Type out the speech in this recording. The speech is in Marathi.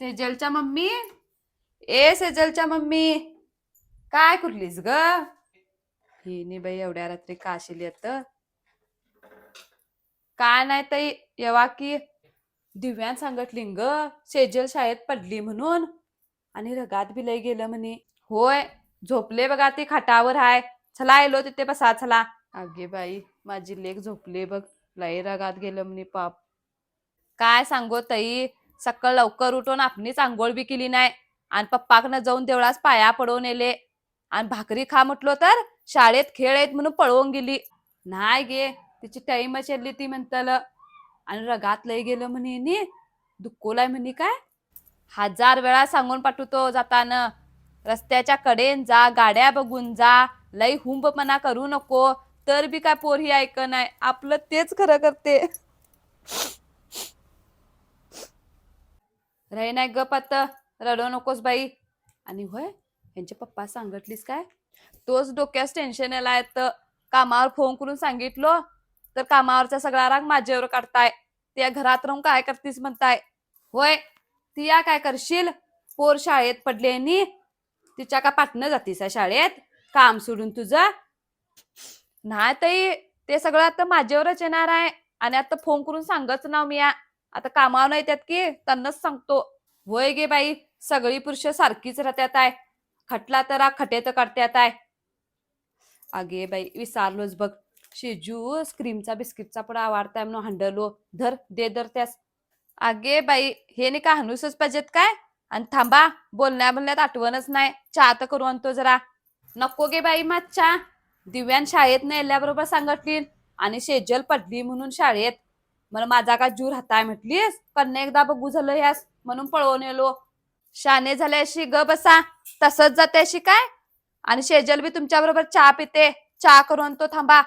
सेजलच्या मम्मी? ए सेजलच्या मम्मी. काय कुठलीस ग? हिने बाई एवढ्या रात्री काशिली येत. काय नाही ताई येवा की. दिव्यान सांगितली ग सेजल शाळेत पडली म्हणून. आणि रगात बिलय गेलं म्हणे. होय झोपले बघा ती खाटावर हाय. चला येलो तिथे बसा चला. अगे बाई माझी लेक झोपले बघ. लय रगात गेलं म्हणे पाप. काय सांगो ताई? सकाळ लवकर उठून आपणीच आंघोळ बी केली नाही. आणि पप्पाकडनं जाऊन देवळास पाया पडवून येले आणि भाकरी खा म्हटलो तर शाळेत खेळ आहेत म्हणून पळवून गेली. नाही गे तिची टाईमच येली ती म्हणतल. आणि रगात लय गेलं म्हणे नी दुखोलाय म्हणे काय? हजार वेळा सांगून पाठवतो जाताना. रस्त्याच्या कडेन जा गाड्या बघून जा. लय हुंबपणा करू नको. तर बी काय पोरही ऐक नाही. आपलं तेच खरं करते. राही नाही ग पत्त. रडव नकोस बाई. आणि होय यांचे पप्पा सांगितलीस काय? तोच डोक्यास टेन्शन आलाय तर कामावर फोन करून सांगितलो तर कामावरचा सगळा राग माझ्यावर काढताय. त्या घरात राहून काय करतीस म्हणताय? होय ती या काय करशील? पोर शाळेत पडले नी. तिच्या का पाटणं जातीस शाळेत? काम सोडून तुझं? नाही ते सगळं आता माझ्यावरच येणार आहे. आणि आता फोन करून सांगच नाव मी या. आता कामावर नाही येतात की त्यांनाच सांगतो. होय गे बाई सगळी पुरुष सारखीच राहत्यात आहे. खटला तर खटेत काढत्यात आहे. अगे बाई विसारलोच बघ. शेजू क्रीमचा बिस्किटचा पण आवडताय म्हणून हंडलो. धर दे धर त्यास. अगे बाई हे नाही का हनुसच पाहिजेत काय? आणि थांबा बोलण्या बोलण्यात आठवणच नाही. चहा तर करू आणतो जरा. नको गे बाई मग चहा दिव्यान शाळेत नेल्याबरोबर सांगतली आणि शेजल पडली म्हणून शाळेत. मला माझा का जीव राहताय म्हटलीस? कन्या एकदा बघू झालं यास म्हणून पळवून येलो. शाने झाले अशी ग बसा. तसंच जाते अशी काय? आणि शेजल बी तुमच्या बरोबर चहा पिते. चहा करून तो थांबा.